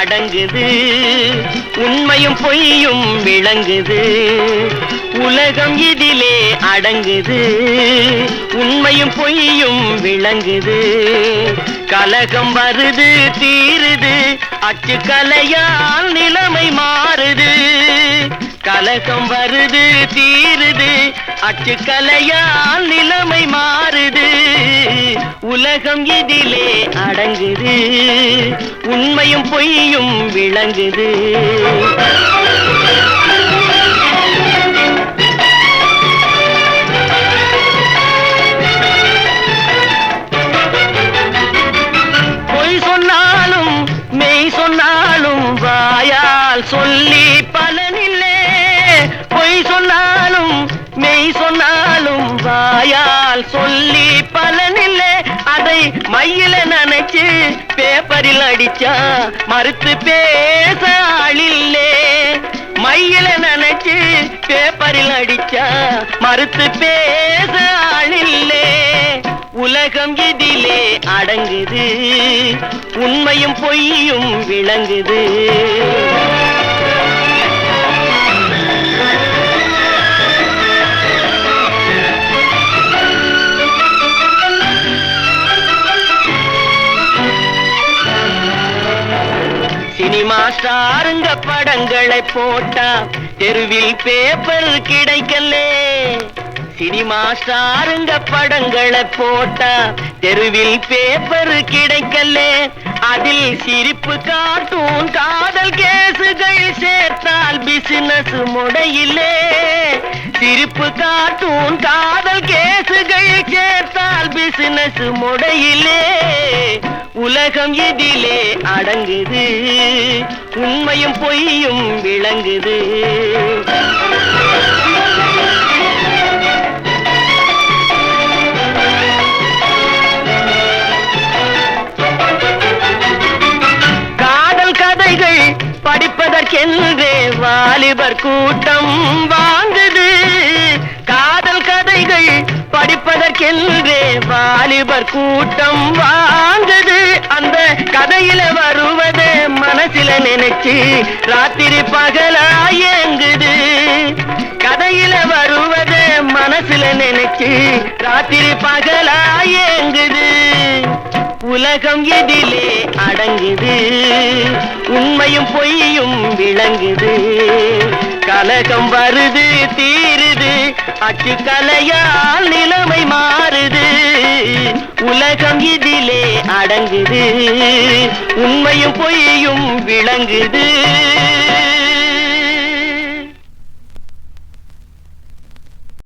அடங்குது. உண்மையும் பொய்யும் விளங்குது. உலகம் இதிலே அடங்குது. உண்மையும் பொய்யும் விளங்குது. கலகம் வருது தீருது. அச்சு கலையால் நிலைமை மாறுது. கலகம் வருது தீருது. அச்சு கலையால் உலகம் இதிலே அடங்குது. உண்மையும் பொய்யும் விளங்குது. பொய் சொன்னாலும் மெய் சொன்னாலும் வாயால் சொல்லி பலனில்லே. பொய் சொன்னாலும் மெய் சொன்னாலும் வாயால் சொல்லி பலனில்லை. அதை மையில நினைச்சு பேப்பரில் அடிச்சா மறுத்து பேச ஆளில்லே. மையில நினைச்சு பேப்பரில் அடிச்சா மறுத்து பேச ஆளில்லே. உலகம் இதிலே அடங்குது உண்மையும் பொய்யும் விளங்குது. ஸ்டாருங்க படங்களை போட்டா தெருவில் பேப்பர் கிடைக்கலே. சினிமா ஸ்டாருங்க படங்களை போட்டா தெருவில் பேப்பர் கிடைக்கலே. அதில் சிரிப்பு காட்டும் காதல் கேசுகள் சேர்த்தால் பிசினஸ் முடையிலே. சிரிப்பு காட்டும் காதல் கேசுகள் சேர்த்தால் பிசினஸ் முடையிலே. உலகம் இதிலே அடங்குது. உண்மையும் பொய்யும் விளங்குது. காதல் கதைகள் படிப்பதற்கென்றே வாலிபர் கூட்டம் வாங்குது. காதல் கதைகள் படிப்பதற்கென்றே வாலிபர் கூட்டம் வாங்குது. கதையில வருவத மனசில நினைச்சு ராத்திரி பகலா ஏங்குது. கதையில வருவத மனசுல நினைச்சு ராத்திரி பகலா ஏங்குது. உலகம் எதிலே அடங்குது. உண்மையும் பொய்யும் விளங்குது. கலகம் வருது தீருது. அச்சு கலையால் நிலைமை மாறு. அடங்குது. உண்மையும் பொய்யும் விளங்குது.